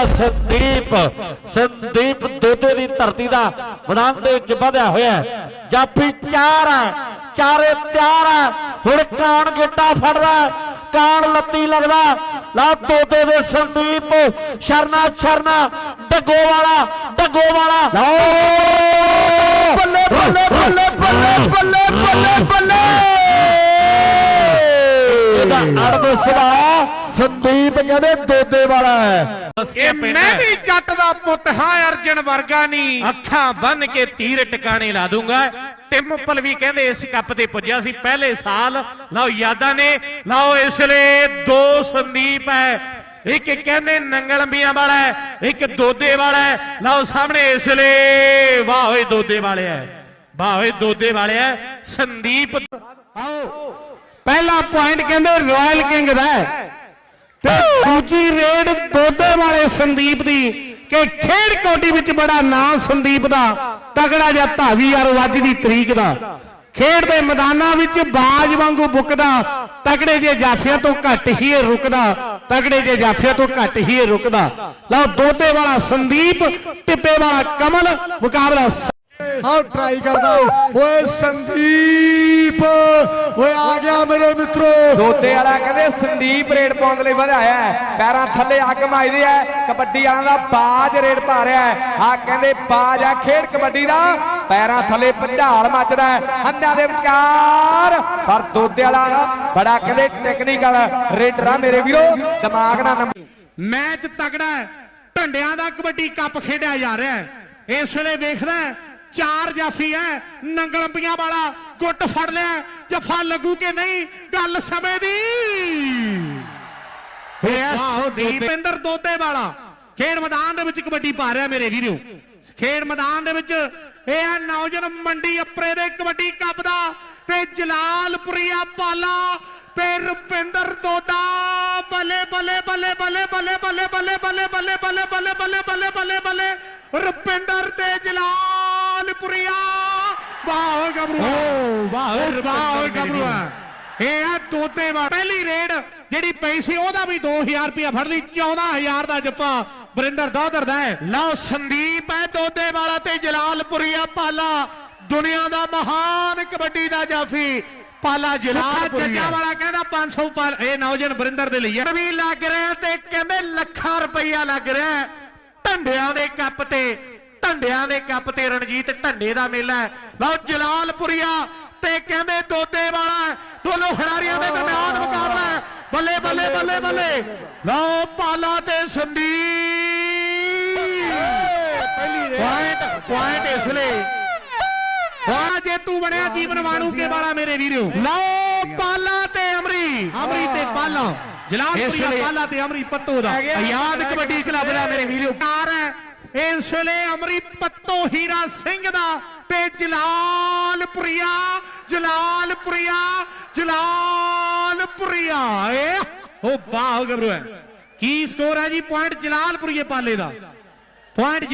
ਦਾ ਸੰਦੀਪ। ਸੰਦੀਪ ਦੋਦੇ ਦੀ ਧਰਤੀ ਦਾ ਮੈਦਾਨ ਦੇ ਵਿੱਚ ਵਧਿਆ ਹੋਇਆ ਜਾਫੀ ਚਾਰ ਹੈ ਚਾਰੇ ਤਿਆਰ ਹੈ। ਹੁਣ ਕਾਣ ਗਿੱਟਾ ਫੜਦਾ ਕਾਣ ਲੱਤੀ ਲੱਗਦਾ ਲਾ ਦੋਦੇ ਦੇ ਸੰਦੀਪ ਸ਼ਰਨਾ ਸ਼ਰਨਾ ਡੱਗੋ ਵਾਲਾ ਡੱਗੋ ਵਾਲਾ। ਬੱਲੇ ਬੱਲੇ ਬੱਲੇ ਬੱਲੇ ਬੱਲੇ ਬੱਲੇ ਬੱਲੇ! ਇਹਦਾ ਅੜਦ ਸੁਭਾਅ। ਸੰਦੀਪ ਕਹਿੰਦੇ ਦੋਦੇ ਵਾਲਾ ਹੈ। ਇਹ ਮੈਂ ਵੀ ਜੱਟ ਦਾ ਪੁੱਤ ਹਾਂ ਅਰਜਨ ਵਰਗਾ ਨਹੀਂ। ਅੱਖਾਂ ਬੰਨ ਕੇ ਤੀਰ ਟਿਕਾਣੇ ਲਾ ਦੂੰਗਾ। ਟਿਮ ਉੱਪਲ ਵੀ ਕਹਿੰਦੇ ਇਸ ਕੱਪ ਤੇ ਪੁੱਜਿਆ ਸੀ ਪਹਿਲੇ ਸਾਲ। ਲਓ ਯਾਦਾਂ ਨੇ। ਲਓ ਇਸ ਲਈ ਦੋ ਸੰਦੀਪ ਹੈ। ਇੱਕ ਕਹਿੰਦੇ ਨੰਗਲੰਬੀਆਂ ਵਾਲਾ ਇੱਕ ਦੋਦੇ ਵਾਲਾ ਲਓ ਸਾਹਮਣੇ ਇਸ ਲਈ ਵਾਹ ਓਏ ਦੋਦੇ ਵਾਲੇ ਹੈ। ਵਾਹ ਓਏ ਦੋਦੇ ਵਾਲੇ ਹੈ। ਸੰਦੀਪ ਪਹਿਲਾ ਪੁਆਇੰਟ ਕਹਿੰਦੇ ਰਾਇਲ ਕਿੰਗ ਦਾ ਹੈ। ਤੇ ਦੂਜੀ ਰੇਡ ਦੋਦੇ ਵਾਲੇ ਸੰਦੀਪ ਦੀ ਕਿ ਖੇਡ ਕੋਟੀ ਵਿੱਚ ਬੜਾ ਨਾਂ ਸੰਦੀਪ ਦਾ, ਤਗੜਾ ਜਿਹਾ ਧਾਵੀ ਯਾਰ ਅੱਜ ਦੀ ਤਰੀਕ ਦਾ। ਖੇਡ ਦੇ ਮੈਦਾਨਾਂ ਵਿੱਚ ਬਾਜ ਵਾਂਗੂ ਬੁੱਕਦਾ, ਤਗੜੇ ਜੇ ਜਾਫਿਆਂ ਤੋਂ ਘੱਟ ਹੀ ਇਹ ਰੁਕਦਾ, ਤਗੜੇ ਜੇ ਜਾਫਿਆਂ ਤੋਂ ਘੱਟ ਹੀ ਇਹ ਰੁਕਦਾ। ਲਓ ਦੋਤੇ ਵਾਲਾ ਸੰਦੀਪ, ਟਿੱਪੇ ਵਾਲਾ ਕਮਲ, ਮੁਕਾਬਲਾ ਆਓ ਟਰਾਈ ਕਰਦਾ ਓਏ ਸੰਦੀਪ ਓਏ ਆ ਗਿਆ ਮੇਰੇ ਮਿੱਤਰੋ। ਦੋਤੇ ਵਾਲਾ ਕਹਿੰਦੇ ਸੰਦੀਪ ਰੇਡ ਪਾਉਣ ਦੇ ਲਈ ਵਧਾਇਆ ਹੈ। ਪੈਰਾਂ ਥੱਲੇ ਅੱਗ ਮਾਈਦੀ ਹੈ। ਕਬੱਡੀ ਵਾਲਾ ਦਾ ਬਾਜ ਰੇਡ ਪਾ ਰਿਹਾ ਹੈ। ਆ ਕਹਿੰਦੇ ਬਾਜ ਆ ਖੇਡ ਕਬੱਡੀ ਦਾ। ਪੈਰਾਂ ਥੱਲੇ ਭੰਜਾਲ ਮੱਚਦਾ ਹੈ। ਹੰਨਿਆਂ ਦੇ ਵਿਚਕਾਰ। ਪਰ ਦੋਤੇ ਵਾਲਾ ਬੜਾ ਕਹਿੰਦੇ ਟੈਕਨੀਕਲ ਰੇਡਰ ਆ ਮੇਰੇ ਵੀਰੋ। ਦਿਮਾਗ ਨਾਲ ਨੰਬਰ ਮੈਚ ਤਗੜਾ ਹੈ। ਢੰਡਿਆਂ ਦਾ ਕਬੱਡੀ ਕੱਪ ਖੇਡਿਆ ਜਾ ਰਿਹਾ ਹੈ। ਇਸ ਵੇਲੇ ਵੇਖਦਾ ਹੈ, ਚਾਰ ਜਾਫੀ ਹੈ ਨੰਗਲੰਬੀਆਂ ਵਾਲਾ ਗੁੱਟ ਫੜ ਲਿਆ ਜਫਾ ਲੱਗੂ ਕਿ ਨਹੀਂ ਗੱਲ ਸਮੇਂ ਦੀ ਵਾਹ ਦੀਪਿੰਦਰ ਦੋਤੇ ਵਾਲਾ ਖੇਡ ਮੈਦਾਨ ਦੇ ਵਿੱਚ ਕਬੱਡੀ ਪਾ ਰਿਹਾ ਮੇਰੇ ਵੀਰੋ ਖੇਡ ਮੈਦਾਨ ਦੇ ਵਿੱਚ ਇਹ ਹੈ ਨੌਜਵਾਨ ਮੰਡੀ ਅਪਰੇ ਦੇ ਕਬੱਡੀ ਕੱਪ ਦਾ ਤੇ ਜਲਾਲਪੁਰੀਆ ਪਾਲਾ ਤੇ ਰੁਪਿੰਦਰ ਦੋਦਾ ਬੱਲੇ ਬੱਲੇ ਬੱਲੇ ਬੱਲੇ ਬੱਲੇ ਬੱਲੇ ਬੱਲੇ ਬੱਲੇ ਬੱਲੇ ਬੱਲੇ ਬੱਲੇ ਬੱਲੇ ਬੱਲੇ ਬੱਲੇ ਬੱਲੇ ਰੁਪਿੰਦਰ ਤੇ ਜਲਾਲਪੁਰੀਆ ਵਾਹ ਗੱਭਰੂ ਵਾਹ ਵਾਹ ਗੱਭਰੂ ਇਹ ਆ ਦੋਤੇ ਵਾ ਪਹਿਲੀ ਰੇਡ ਜਿਹੜੀ ਪਈ ਸੀ ਉਹਦਾ ਵੀ 2000 ਰੁਪਇਆ ਫੜ ਲਈ 14000 ਦਾ ਜੱਫਾ ਬਰਿੰਦਰ ਦੋਦਰ ਦਾ ਹੈ। ਲਓ ਸੰਦੀਪ ਹੈ ਦੋਦੇ ਵਾਲਾ ਤੇ ਜਲਾਲਪੁਰੀਆ ਪਾਲਾ। ਦੁਨੀਆ ਦਾ ਮਹਾਨ ਕਬੱਡੀ ਦਾ ਜਾਫੀ। ਪਾਲਾ ਜਲਾਲਪੁਰੀਆ ਵਾਲਾ ਕਹਿੰਦਾ 500 ਪਾਲ ਇਹ ਨੌਜਵਾਨ ਬਰਿੰਦਰ ਦੇ ਲਈ ਹੈ ਵੀ ਲੱਗ ਰਿਹਾ ਤੇ ਕਹਿੰਦੇ ਲੱਖਾਂ ਰੁਪਈਆ ਲੱਗ ਰਿਹਾ ਢੰਡਿਆਂ ਦੇ ਕੱਪ ਤੇ ਢੰਡਿਆਂ ਦੇ ਕੱਪ ਤੇ ਰਣਜੀਤ ਢੰਡੇ ਦਾ ਮੇਲਾ ਲਓ ਜਲਾਲਪੁਰੀਆ ਤੇ ਕਹਿੰਦੇ ਦੋਦੇ ਵਾਲਾ ਦੋਨੋਂ ਖਿਡਾਰੀਆਂ ਦੇ ਦਰਮਿਆਨ ਮੁਕਾਬਲਾ ਬੱਲੇ ਬੱਲੇ ਬੱਲੇ ਬੱਲੇ। ਲਓ ਪਾਲਾ ਤੇ ਸੰਦੀਪ। ਪੁਆਇੰਟ ਪੁਆਇੰਟ ਇਸ ਲਈ। ਵਾਹ ਜੇ ਤੂੰ ਬਣਿਆ ਜੀਵਨ ਮਾਣੂ ਕੇ ਵਾਲਾ ਮੇਰੇ ਵੀਰੋ? ਲਓ ਪਾਲਾ ਤੇ ਅਮਰੀ। ਅਮਰੀ ਤੇ ਪਾਲਾ। ਜਲਾਲਪੁਰੀਆ ਪਾਲਾ ਤੇ ਅਮਰੀ ਪੱਤੋ ਦਾ। ਆਜ਼ਾਦ ਕਬੱਡੀ ਕਲੱਬ ਦਾ ਮੇਰੇ ਵੀਰੋ। ਕਾਰ ਹੈ। ਇਸ ਵੇਲੇ ਅਮਰੀ ਪੱਤੋ ਹੀਰਾ ਸਿੰਘ ਦਾ ਤੇ ਜਲਾਲਪੁਰੀਆ ਜਲਾਲਪੁਰੀਆ ਜਲਾਲਪੁਰੀਆ। ਏ ਉਹ ਬਾਹ ਗੱਭਰੂ ਹੈ ਕੀ ਸਕੋਰ ਹੈ ਜੀ? ਪੁਆਇੰਟ ਜਲਾਲਪੁਰੀਏ ਪਾਲੇ ਦਾ। ਪੁਆਇੰਟ